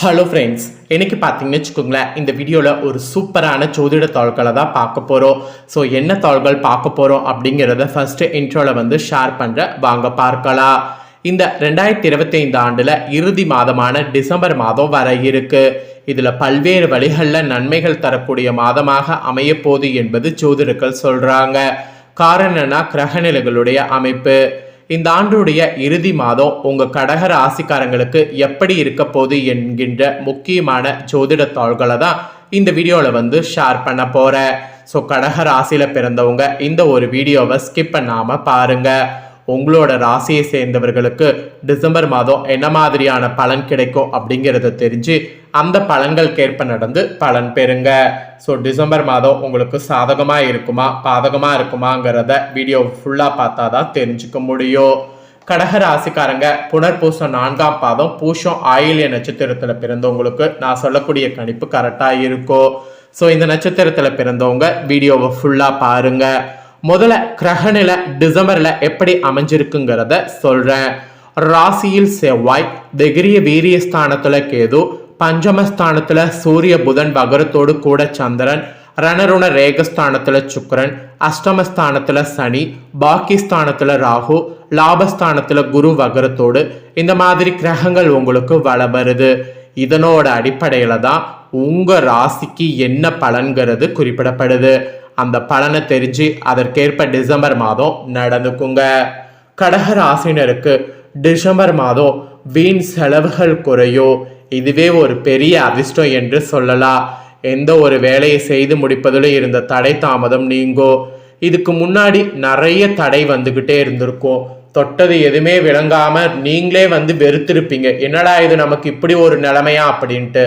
Hello friends இன்னைக்கு பார்த்தீங்கன்னு வச்சுக்கோங்களேன் இந்த வீடியோவில் ஒரு சூப்பரான ஜோதிட தாள்களை தான் பார்க்க போகிறோம் ஸோ என்ன தாள்கள் பார்க்க போகிறோம் அப்படிங்கிறத ஃபஸ்ட்டு இன்ட்ரோவில் வந்து ஷேர் பண்ணுற வாங்க பார்க்கலாம். இந்த ரெண்டாயிரத்தி இருபத்தைந்து ஆண்டில் இறுதி மாதமான டிசம்பர் மாதம் வர இருக்குது இதில் பல்வேறு வழிகளில் நன்மைகள் தரக்கூடிய மாதமாக அமையப்போகுது என்பது ஜோதிடர்கள் சொல்கிறாங்க காரணம் என்னன்னா கிரகநிலைகளுடைய அமைப்பு. இந்த ஆண்டுடைய இறுதி மாதம் உங்க கடக ராசிக்காரங்களுக்கு எப்படி இருக்க போகுது என்கின்ற முக்கியமான ஜோதிட தாள்களை தான் இந்த வீடியோவில் வந்து ஷேர் பண்ண போறேன். ஸோ கடக ராசியில் பிறந்தவங்க இந்த ஒரு வீடியோவை ஸ்கிப் பண்ணாமல் பாருங்கள் உங்களோட ராசியை சேர்ந்தவர்களுக்கு டிசம்பர் மாதம் என்ன மாதிரியான பலன் கிடைக்கும் அப்படிங்கிறத தெரிஞ்சு அந்த பலன்களுக்கேற்ப நடந்து பலன் பெறுங்க. ஸோ டிசம்பர் மாதம் உங்களுக்கு சாதகமாக இருக்குமா பாதகமாக இருக்குமாங்கிறத வீடியோ ஃபுல்லாக பார்த்தா தான் தெரிஞ்சுக்க முடியும். கடக ராசிக்காரங்க புனர்பூசம் நான்காம் பாதம் பூஷம் ஆயிலிய நட்சத்திரத்தில் பிறந்தவங்களுக்கு நான் சொல்லக்கூடிய கணிப்பு கரெக்டாக இருக்கும். ஸோ இந்த நட்சத்திரத்தில் பிறந்தவங்க வீடியோவை ஃபுல்லாக பாருங்கள் முதல்ல கிரகநிலை டிசம்பர்ல எப்படி அமைஞ்சிருக்குங்கிறத சொல்றேன். ராசியில் செவ்வாய் திகிரிய வீரிய ஸ்தானத்துல கேது பஞ்சமஸ்தானத்துல சூரிய புதன் வகரத்தோடு கூட சந்திரன் ரணருண ரேகஸ்தானத்துல சுக்கரன் அஷ்டமஸ்தானத்துல சனி பாக்கிஸ்தானத்துல ராகு லாபஸ்தானத்துல குரு வகரத்தோடு இந்த மாதிரி கிரகங்கள் உங்களுக்கு வள வருது இதனோட அடிப்படையில தான் உங்க ராசிக்கு என்ன பலன்கிறது குறிப்பிடப்படுது. அந்த பலனை தெரிஞ்சு அதற்கேற்ப டிசம்பர் மாதம் நடந்துக்குங்க. கடகராசினருக்கு டிசம்பர் மாதம் வீண் செலவுகள் குறையோ இதுவே ஒரு பெரிய அதிர்ஷ்டம் என்று சொல்லலாம். எந்த ஒரு வேலையை செய்து முடிப்பதில் இருந்த தடை தாமதம் நீங்கோ. இதுக்கு முன்னாடி நிறைய தடை வந்துக்கிட்டே இருந்திருக்கும். தொட்டது எதுவுமே விளங்காம நீங்களே வந்து வெறுத்திருப்பீங்க. என்னடா இது நமக்கு இப்படி ஒரு நிலைமையா அப்படின்ட்டு.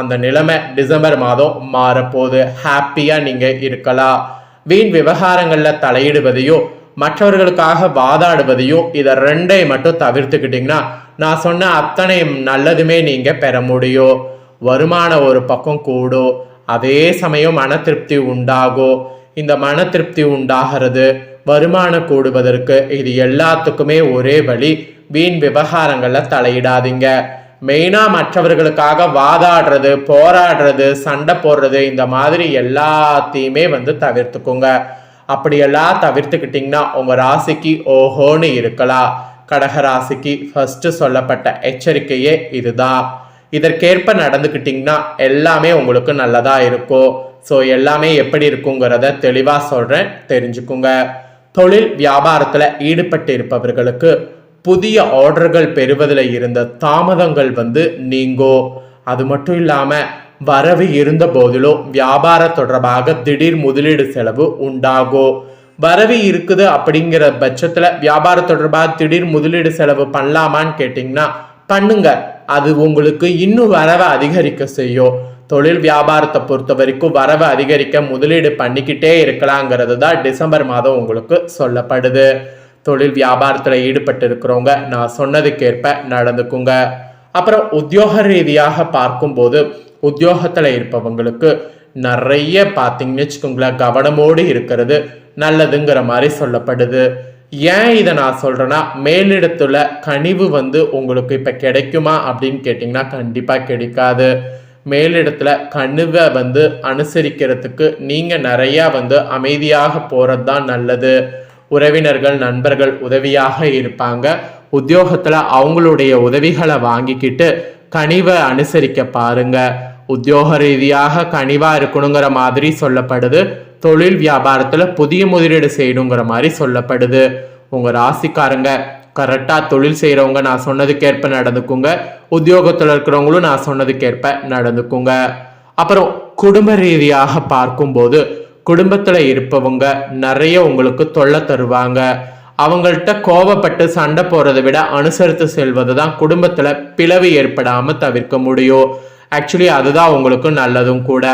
அந்த நிலைமை டிசம்பர் மாதம் மாறப்போது ஹாப்பியாக நீங்கள் இருக்கலாம். வீண் விவகாரங்களில் தலையிடுவதையோ மற்றவர்களுக்காக வாதாடுவதையும் இதை ரெண்டை மட்டும் தவிர்த்துக்கிட்டிங்கன்னா நான் சொன்ன அத்தனை நல்லதுமே நீங்கள் பெற முடியும். வருமானம் ஒரு பக்கம் கூடும். அதே சமயம் மன திருப்தி உண்டாகும். இந்த மன திருப்தி உண்டாகிறது. வருமானம் கூடுவதற்கு இது எல்லாத்துக்குமே ஒரே வழி வீண் விவகாரங்களில் தலையிடாதீங்க. மெயினாக மற்றவர்களுக்காக வாதாடுறது போராடுறது சண்டை போடுறது இந்த மாதிரி எல்லாத்தையுமே வந்து தவிர்த்துக்கோங்க. அப்படியெல்லாம் தவிர்த்துக்கிட்டிங்கன்னா உங்கள் ராசிக்கு ஓஹோன்னு இருக்கலாம். கடக ராசிக்கு ஃபஸ்ட்டு சொல்லப்பட்ட எச்சரிக்கையே இதுதான். இதற்கேற்ப நடந்துக்கிட்டிங்கன்னா எல்லாமே உங்களுக்கு நல்லதாக இருக்கும். ஸோ எல்லாமே எப்படி இருக்குங்கிறத தெளிவாக சொல்கிறேன் தெரிஞ்சுக்குங்க. தொழில் வியாபாரத்தில் ஈடுபட்டு இருப்பவர்களுக்கு புதிய ஆர்டர்கள் பெறுவதில் இருந்த தாமதங்கள் வந்து நீங்கோ. அது மட்டும் இல்லாமல் வரவு இருந்த போதிலும் வியாபார தொடர்பாக திடீர் முதலீடு செலவு உண்டாகும் வரவு இருக்குது அப்படிங்கிற பட்சத்தில் வியாபார தொடர்பாக திடீர் முதலீடு செலவு பண்ணலாமான்னு கேட்டிங்கன்னா பண்ணுங்க. அது உங்களுக்கு இன்னும் வரவை அதிகரிக்க செய்யும் தொழில் வியாபாரத்தை பொறுத்த வரைக்கும் வரவை அதிகரிக்க முதலீடு பண்ணிக்கிட்டே இருக்கலாங்கிறது தான் டிசம்பர் மாதம் உங்களுக்கு சொல்லப்படுது. தொழில் வியாபாரத்தில் ஈடுபட்டு இருக்கிறவங்க நான் சொன்னதுக்கேற்ப நடந்துக்குங்க. அப்புறம் உத்தியோக ரீதியாக பார்க்கும்போது உத்தியோகத்தில் இருப்பவங்களுக்கு நிறைய பார்த்தீங்கன்னு வச்சுக்கோங்களேன் கவனமோடு இருக்கிறது நல்லதுங்கிற மாதிரி சொல்லப்படுது. ஏன் இதை நான் சொல்கிறேன்னா மேலிடத்துல கனிவு வந்து உங்களுக்கு இப்போ கிடைக்குமா அப்படின்னு கேட்டிங்கன்னா கண்டிப்பாக கிடைக்காது. மேலிடத்துல கனிவை வந்து அனுசரிக்கிறதுக்கு நீங்கள் நிறையா வந்து அமைதியாக போகிறது தான் நல்லது. உறவினர்கள் நண்பர்கள் உதவியாக இருப்பாங்க. உத்தியோகத்தில் அவங்களுடைய உதவிகளை வாங்கிக்கிட்டு கனிவை அனுசரிக்க பாருங்க. உத்தியோக ரீதியாக கனிவாக இருக்கணுங்கிற மாதிரி சொல்லப்படுது. தொழில் வியாபாரத்தில் புதிய முதலீடு செய்யணுங்கிற மாதிரி சொல்லப்படுது. உங்கள் ராசிக்காரங்க கரெக்டாக தொழில் செய்கிறவங்க நான் சொன்னதுக்கேற்ப நடந்துக்குங்க. உத்தியோகத்தில் இருக்கிறவங்களும் நான் சொன்னதுக்கேற்ப நடந்துக்குங்க. அப்புறம் குடும்ப ரீதியாக பார்க்கும்போது குடும்பத்தில் இருப்பவங்க நிறைய உங்களுக்கு தொல்லை தருவாங்க. அவங்கள்ட்ட கோவப்பட்டு சண்டை போகிறத விட அனுசரித்து செல்வது தான் குடும்பத்தில் பிளவு ஏற்படாமல் தவிர்க்க முடியும். ஆக்சுவலி அதுதான் உங்களுக்கு நல்லதும் கூட.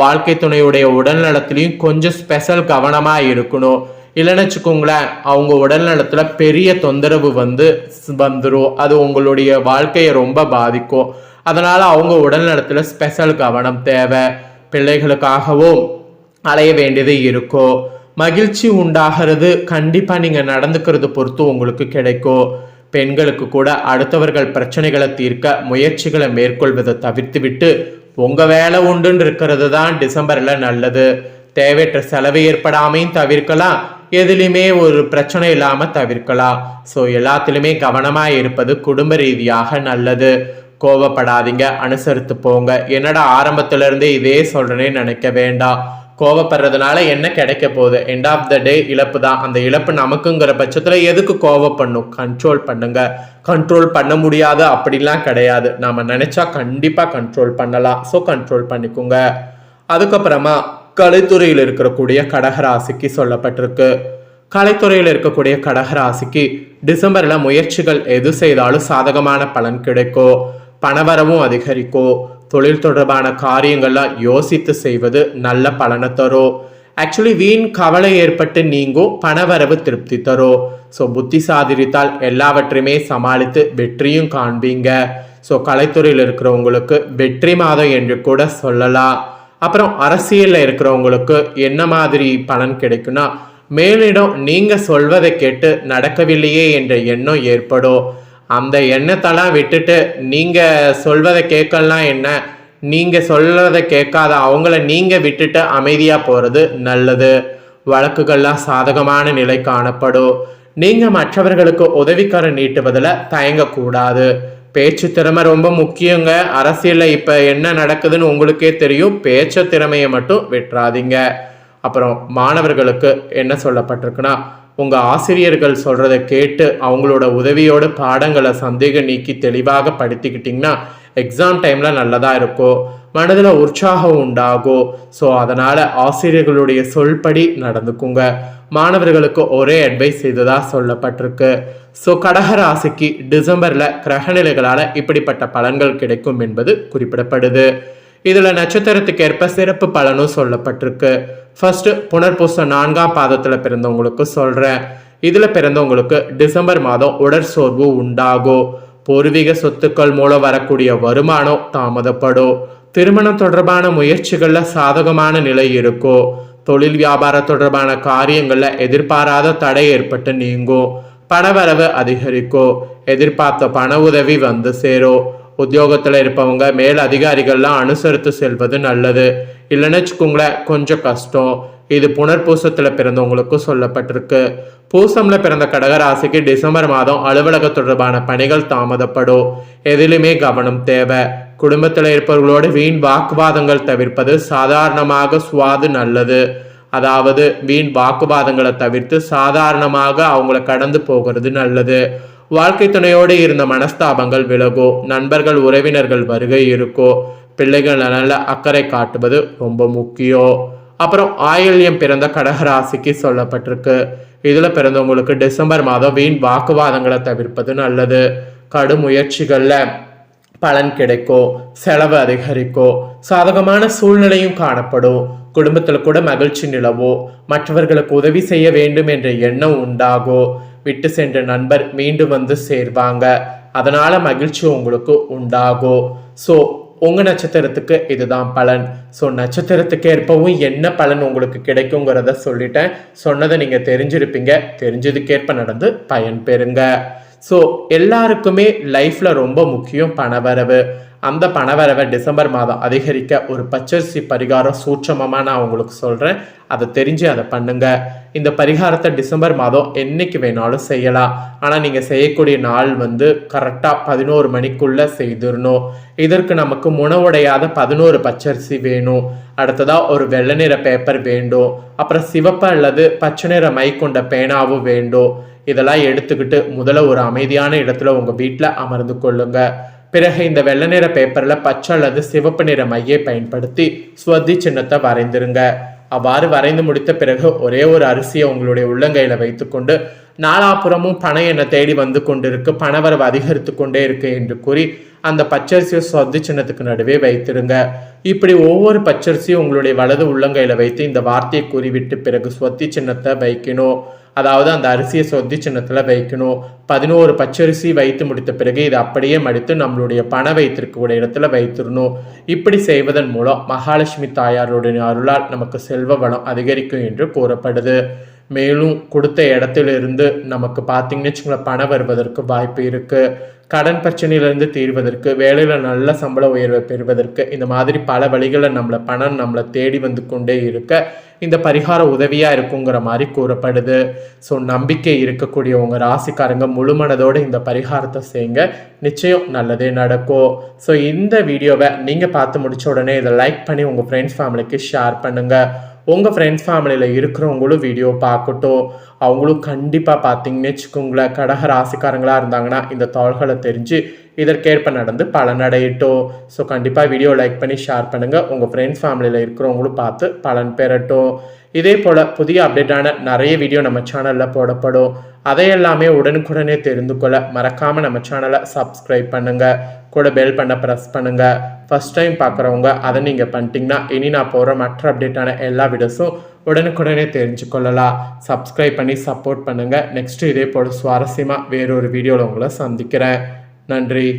வாழ்க்கை துணையுடைய உடல்நலத்திலையும் கொஞ்சம் ஸ்பெஷல் கவனமாக இருக்கணும். இல்லைன்னு வச்சுக்கோங்களேன் அவங்க உடல் நலத்தில் பெரிய தொந்தரவு வந்து வந்துடும் அது உங்களுடைய வாழ்க்கையை ரொம்ப பாதிக்கும். அதனால் அவங்க உடல் நலத்தில் ஸ்பெஷல் கவனம் தேவை. பிள்ளைகளுக்காகவும் அலைய வேண்டியது இருக்கும் மகிழ்ச்சி உண்டாகிறது கண்டிப்பாக நீங்கள் நடந்துக்கிறது பொறுத்து உங்களுக்கு கிடைக்கும் பெண்களுக்கு கூட அடுத்தவர்கள் பிரச்சனைகளை தீர்க்க முயற்சிகளை மேற்கொள்வதை தவிர்த்துவிட்டு உங்கள் வேலை உண்டுன்னு இருக்கிறது தான் டிசம்பரில் நல்லது. தேவையற்ற செலவு ஏற்படாமையும் தவிர்க்கலாம் எதுலையுமே ஒரு பிரச்சனை இல்லாமல் தவிர்க்கலாம். ஸோ எல்லாத்துலேயுமே கவனமாக இருப்பது குடும்ப ரீதியாக நல்லது. கோவப்படாதீங்க அனுசரித்து போங்க. என்னடா ஆரம்பத்துல இருந்தே இதே சொல்றேனே நினைக்க வேண்டாம். கோவப்படுறதுனால என்ன கிடைக்க போகுது? எண்ட் ஆஃப் த டே இழப்பு தான் அந்த இழப்பு நமக்குங்கிற பட்சத்தில் எதுக்கு கோவப்படணும்? கண்ட்ரோல் பண்ணுங்க. கண்ட்ரோல் பண்ண முடியாது. அப்படிலாம் கிடையாது. நம்ம நினச்சா கண்டிப்பாக கண்ட்ரோல் பண்ணலாம். ஸோ கண்ட்ரோல் பண்ணிக்கோங்க. அதுக்கப்புறமா கலைத்துறையில் இருக்கக்கூடிய கடகராசிக்கு சொல்லப்பட்டிருக்கு. கலைத்துறையில் இருக்கக்கூடிய கடகராசிக்கு டிசம்பரில் முயற்சிகள் எது செய்தாலும் சாதகமான பலன் கிடைக்கும் பணவரவும் அதிகரிக்கும் தொழில் தொடர்பான காரியங்கள்லாம் யோசித்து செய்வது நல்ல பலனை தரும். ஆக்சுவலி வீண் கவலை ஏற்பட்டு நீங்கும் பணவரவு திருப்தி தரும். ஸோ புத்தி சாதிரித்தால் எல்லாவற்றையுமே சமாளித்து வெற்றியும் காண்பீங்க. ஸோ கலைத்துறையில் இருக்கிறவங்களுக்கு வெற்றி மாதம் என்று கூட சொல்லலாம். அப்புறம் அரசியலில் இருக்கிறவங்களுக்கு என்ன மாதிரி பலன் கிடைக்குன்னா மேலிடம் நீங்கள் சொல்வதை கேட்டு நடக்கவில்லையே என்ற எண்ணம் ஏற்படும். அந்த எண்ணத்தெல்லாம் விட்டுட்டு நீங்கள் சொல்வதை கேட்கலாம் என்ன? நீங்கள் சொல்வதை கேட்காத அவங்கள நீங்கள் விட்டுட்டு அமைதியாக போகிறது நல்லது. வழக்குகள்லாம் சாதகமான நிலை காணப்படும். நீங்கள் மற்றவர்களுக்கு உதவிக்கரம் நீட்டுவதில் தயங்கக்கூடாது. பேச்சு திறமை ரொம்ப முக்கியங்க. அரசியலில் இப்போ என்ன நடக்குதுன்னு உங்களுக்கே தெரியும். பேச்சு திறமையை மட்டும் விட்டுறாதீங்க. அப்புறம் மாணவர்களுக்கு என்ன சொல்லப்பட்டிருக்குன்னா உங்கள் ஆசிரியர்கள் சொல்கிறத கேட்டு அவங்களோட உதவியோட பாடங்களை சந்தேகம் நீக்கி தெளிவாக படித்துக்கிட்டிங்கன்னா எக்ஸாம் டைமில் நல்லதாக இருக்கும் மனதில் உற்சாகம் உண்டாகும் ஸோ அதனால் ஆசிரியர்களுடைய சொல்படி நடந்துக்குங்க. மாணவர்களுக்கு ஒரே அட்வைஸ் இதுதான் சொல்லப்பட்டிருக்கு. ஸோ கடகராசிக்கு டிசம்பரில் கிரகநிலைகளால் இப்படிப்பட்ட பலன்கள் கிடைக்கும் என்பது குறிப்பிடப்படுது. இதில் நட்சத்திரத்துக்கு ஏற்ப சிறப்பு பலனும் சொல்லப்பட்டிருக்கு. ஃபர்ஸ்ட் புனர்பூச நான்காம் பாதத்தில் பிறந்தவங்களுக்கு சொல்கிறேன் இதில் பிறந்தவங்களுக்கு டிசம்பர் மாதம் உடற்சோர்வு உண்டாகும் பூர்வீக சொத்துக்கள் மூலம் வரக்கூடிய வருமானம் தாமதப்படும் திருமணம் தொடர்பான முயற்சிகளில் சாதகமான நிலை இருக்கும் தொழில் வியாபாரம் தொடர்பான காரியங்களில் எதிர்பாராத தடை ஏற்பட்டு நீங்கும் பணவரவு அதிகரிக்கும் எதிர்பார்த்த பண உதவி வந்து சேரும் உத்தியோகத்தில் இருப்பவங்க மேல் அதிகாரிகள்லாம் அனுசரித்து செல்வது நல்லது. இல்லைன்னு வச்சுக்கோங்களேன் கொஞ்சம் கஷ்டம். இது புனர்பூசத்தில் பிறந்தவங்களுக்கும் சொல்லப்பட்டிருக்கு. பூசம்ல பிறந்த கடகராசிக்கு டிசம்பர் மாதம் அலுவலக தொடர்பான பணிகள் தாமதப்படும். எதிலுமே கவனம் தேவை. குடும்பத்தில் இருப்பவர்களோடு வீண் வாக்குவாதங்கள் தவிர்ப்பது சாதாரணமாக சுவாது நல்லது. அதாவது வீண் வாக்குவாதங்களை தவிர்த்து சாதாரணமாக அவங்கள கடந்து போகிறது நல்லது. வாழ்க்கை துணையோடு இருந்த மனஸ்தாபங்கள் விலகோ நண்பர்கள் உறவினர்கள் வருகை இருக்கோ பிள்ளைகள் நல்ல அக்கறை காட்டுவது ரொம்ப முக்கியம் அப்புறம் ஆயில்யம் பிறந்த கடகராசிக்கு சொல்லப்பட்டிருக்கு. இதில் பிறந்தவங்களுக்கு டிசம்பர் மாதம் வீண் வாக்குவாதங்களை தவிர்ப்பது நல்லது. கடும் முயற்சிகளில் பலன் கிடைக்கும் செலவு அதிகரிக்கும் சாதகமான சூழ்நிலையும் காணப்படும். குடும்பத்தில் கூட மகிழ்ச்சி நிலவோ மற்றவர்களுக்கு உதவி செய்ய வேண்டும் என்ற எண்ணம் உண்டாகும் விட்டு சென்ற நண்பர் மீண்டும் வந்து சேர்வாங்க. அதனால மகிழ்ச்சி உங்களுக்கு உண்டாகும் ஸோ உங்கள் நட்சத்திரத்துக்கு இதுதான் பலன். ஸோ நட்சத்திரத்துக்கு ஏற்பவும் என்ன பலன் உங்களுக்கு கிடைக்குங்கிறத சொல்லிட்டேன். சொன்னதை நீங்கள் தெரிஞ்சிருப்பீங்க. தெரிஞ்சதுக்கேற்ப நடந்து பயன் பெறுங்க. ஸோ எல்லாருக்குமே லைஃப்பில் ரொம்ப முக்கியம் பணவரவு. அந்த பணவரவை டிசம்பர் மாதம் அதிகரிக்க ஒரு பச்சரிசி பரிகாரம் சூட்சமமாக நான் உங்களுக்கு சொல்கிறேன் அதை தெரிஞ்சு அதை பண்ணுங்க. இந்த பரிகாரத்தை டிசம்பர் மாதம் என்னைக்கு வேணாலும் செய்யலாம். ஆனால் நீங்கள் செய்யக்கூடிய நாள் வந்து கரெக்டாக பதினோரு மணிக்குள்ளே செய்திடணும் இதற்கு நமக்கு முனவுடையாத பதினோரு பச்சரிசி வேணும். அடுத்ததாக ஒரு வெள்ளை நிற பேப்பர் வேண்டும். அப்புறம் சிவப்பு அல்லது பச்சை நிற மை கொண்ட பேனாவும் வேண்டும். இதெல்லாம் எடுத்துக்கிட்டு முதல்ல ஒரு அமைதியான இடத்துல உங்கள் வீட்டில் அமர்ந்து கொள்ளுங்கள் பிறகு இந்த வெள்ளை நிற பேப்பரில் பச்சை அல்லது சிவப்பு நிற மையை பயன்படுத்தி ஸ்வதி சின்னத்தை வரைந்திருங்க. அவ்வாறு வரைந்து முடித்த பிறகு ஒரே ஒரு அரிசியை உங்களுடைய உள்ளங்கையில் வைத்துக்கொண்டு நாலாபுறமும் பணம் என்னை தேடி வந்து கொண்டிருக்கு. பணவரவு அதிகரித்து கொண்டே இருக்கு என்று கூறி அந்த பச்சரிசியை சொத்து சின்னத்துக்கு நடுவே வைத்திருங்க. இப்படி ஒவ்வொரு பச்சரிசியும் உங்களுடைய வலது உள்ளங்கையில வைத்து இந்த வார்த்தையை கூறிவிட்டு பிறகு சொத்தி சின்னத்தை வைக்கணும். அதாவது அந்த அரிசியை சொத்தி சின்னத்தில் வைக்கணும். பதினோரு பச்சரிசி வைத்து முடித்த பிறகு இதை அப்படியே மடித்து நம்மளுடைய பணம் வைத்திருக்கக்கூடிய இடத்துல வைத்திருணும் இப்படி செய்வதன் மூலம் மகாலட்சுமி தாயாருடைய அருளால் நமக்கு செல்வ வளம் அதிகரிக்கும் என்று கூறப்படுது. மேலும் கொடுத்த இடத்துல இருந்து நமக்கு பார்த்தீங்கன்னு வச்சுக்கோங்களேன் பணம் வருவதற்கு வாய்ப்பு இருக்குது கடன் பிரச்சனையிலேருந்து தீர்வதற்கு வேலையில் நல்ல சம்பள உயர்வை பெறுவதற்கு இந்த மாதிரி பல வழிகளில் நம்மளை பணம் நம்மளை தேடி வந்து கொண்டே இருக்க இந்த பரிகார உதவியாக இருக்குங்கிற மாதிரி கூறப்படுது. ஸோ நம்பிக்கை இருக்கக்கூடியவங்க ராசிக்காரங்க முழு மனதோடு இந்த பரிகாரத்தை செய்யுங்க. நிச்சயம் நல்லதே நடக்கும். ஸோ இந்த வீடியோவை நீங்கள் பார்த்து முடிச்ச உடனே இதை லைக் பண்ணி உங்கள் ஃப்ரெண்ட்ஸ் ஃபேமிலிக்கு ஷேர் பண்ணுங்கள் உங்கள் ஃப்ரெண்ட்ஸ் ஃபேமிலியில் இருக்கிறவங்களும் வீடியோ பார்க்கட்டும். அவங்களும் கண்டிப்பாக பார்த்தீங்கன்னு வச்சுக்கோங்களேன் கடக ராசிக்காரங்களாக இருந்தாங்கன்னா இந்த தாள்களை தெரிஞ்சு இதற்கேற்ப நடந்து பலனடையட்டும். ஸோ கண்டிப்பாக வீடியோ லைக் பண்ணி ஷேர் பண்ணுங்கள் உங்கள் ஃப்ரெண்ட்ஸ் ஃபேமிலியில் இருக்கிறவங்களும் பார்த்து பலன் பெறட்டும். இதே போல் புதிய அப்டேட்டான நிறைய வீடியோ நம்ம சேனலில் போடப்படும். அதையெல்லாமே உடனுக்குடனே தெரிந்து கொள்ள மறக்காமல் நம்ம சேனலை சப்ஸ்கிரைப் பண்ணுங்கள் கூட பெல் பண்ண ப்ரெஸ் பண்ணுங்கள் ஃபஸ்ட் டைம் பார்க்குறவங்க அதை நீங்கள் பண்ணிட்டீங்கன்னா இனி நான் போகிற மற்ற அப்டேட்டான எல்லா வீடியோஸும் உடனுக்குடனே தெரிஞ்சு கொள்ளலாம். சப்ஸ்கிரைப் பண்ணி சப்போர்ட் பண்ணுங்கள் நெக்ஸ்ட்டு இதே போல் சுவாரஸ்யமாக வேறொரு வீடியோவில் உங்களை சந்திக்கிறேன். நன்றி.